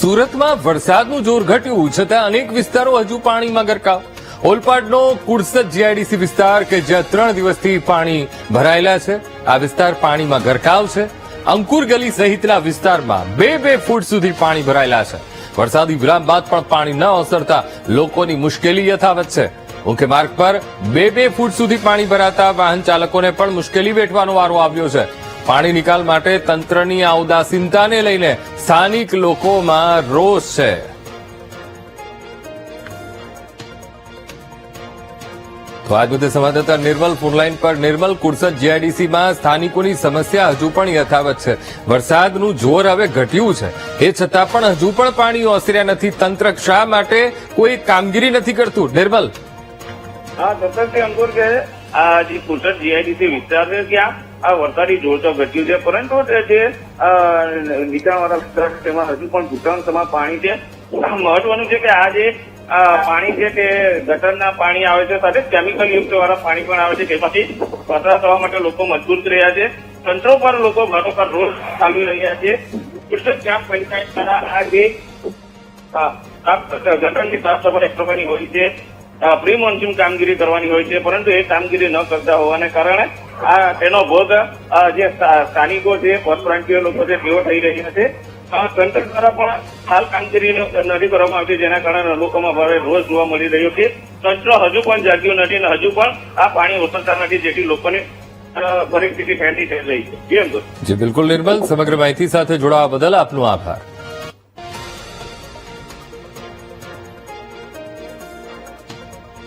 સુરતમાં વરસાદનું જોર ઘટ્યું. છતાં અનેક વિસ્તારો હજુ પાણીમાં ગરકાવ. ઓલપાડનો કુડસદ જીઆઈડીસી વિસ્તાર કે જ્યાં ત્રણ દિવસથી પાણી ભરાયેલા છે. આ વિસ્તાર પાણીમાં ગરકાવ છે. અંકુર ગલી સહિતના વિસ્તારમાં બે બે ફૂટ સુધી પાણી ભરાયેલા છે. વરસાદી વિરામ બાદ પણ પાણી ન ઓસરતા લોકોની મુશ્કેલી યથાવત છે. મુખ્ય માર્ગ પર બે બે ફૂટ સુધી પાણી ભરાતા વાહન ચાલકોને પણ મુશ્કેલી વેઠવાનો વારો આવ્યો છે. પાણી નિકાલ માટે તંત્રની આ ઉદાસીનતાને લઈને સ્થાનિક લોકોમાં રોષ છે. તો આજ મુદ્દે સંવાદદાતા નિર્મલ ફોનલાઈન પર નિર્મલ કુરસદ જીઆઈડીસીમાં સ્થાનિકોની સમસ્યા હજુ પણ યથાવત છે. વરસાદનું જોર હવે ઘટ્યું છે. એ છતાં પણ હજુ પણ પાણી ઓસર્યા નથી. તંત્ર શા માટે કોઈ કામગીરી નથી કરતું? નિર્મલ. હા ચોક્કસથી અંકુર કે આ જે કુરસદ જીઆઈડીસી વિસ્તાર છે ત્યાં આ વરસાદી જોર તો ઘટ્યું છે. પરંતુ જે નીચાણવાળા વિસ્તાર તેમાં હજુ પણ ઘૂંટણસમાં પાણી છે. મહત્વનું છે કે આ જે પાણી છે તે ગટરના પાણી આવે છે, સાથે કેમિકલ યુક્ત વાળા પાણી પણ આવે છે તેમાંથી પસાર થવા માટે લોકો મજબૂત રહ્યા છે. તંત્રો પર લોકો ઘરોઘર રોજ ચાલી રહ્યા છે. કુસદ ગ્રામ પંચાયત દ્વારા આ જે ગટરની સાફ સફાઈ કરવાની હોય છે. પ્રી મોન્સૂન કામગીરી કરવાની હોય છે, પરંતુ એ કામગીરી ન કરતા હોવાને કારણે આ તેનો ભોગ જે સ્થાનિકો છે, પરપ્રાંતીય લોકો છે, તેઓ થઈ રહ્યા છે. તંત્ર દ્વારા પણ હાલ કામગીરી નથી કરવામાં આવતી, જેના કારણે લોકોમાં ભારે રોષ જોવા મળી રહ્યો છે. તંત્ર હજુ પણ જાગ્યું નથી અને હજુ પણ આ પાણી ઓસરતા નથી, જેથી લોકોની પરિસ્થિતિ ફેલી થઈ રહી છે. જી, બિલકુલ નિર્મલ. સમગ્ર માહિતી સાથે જોડાવા બદલ આપનો આભાર.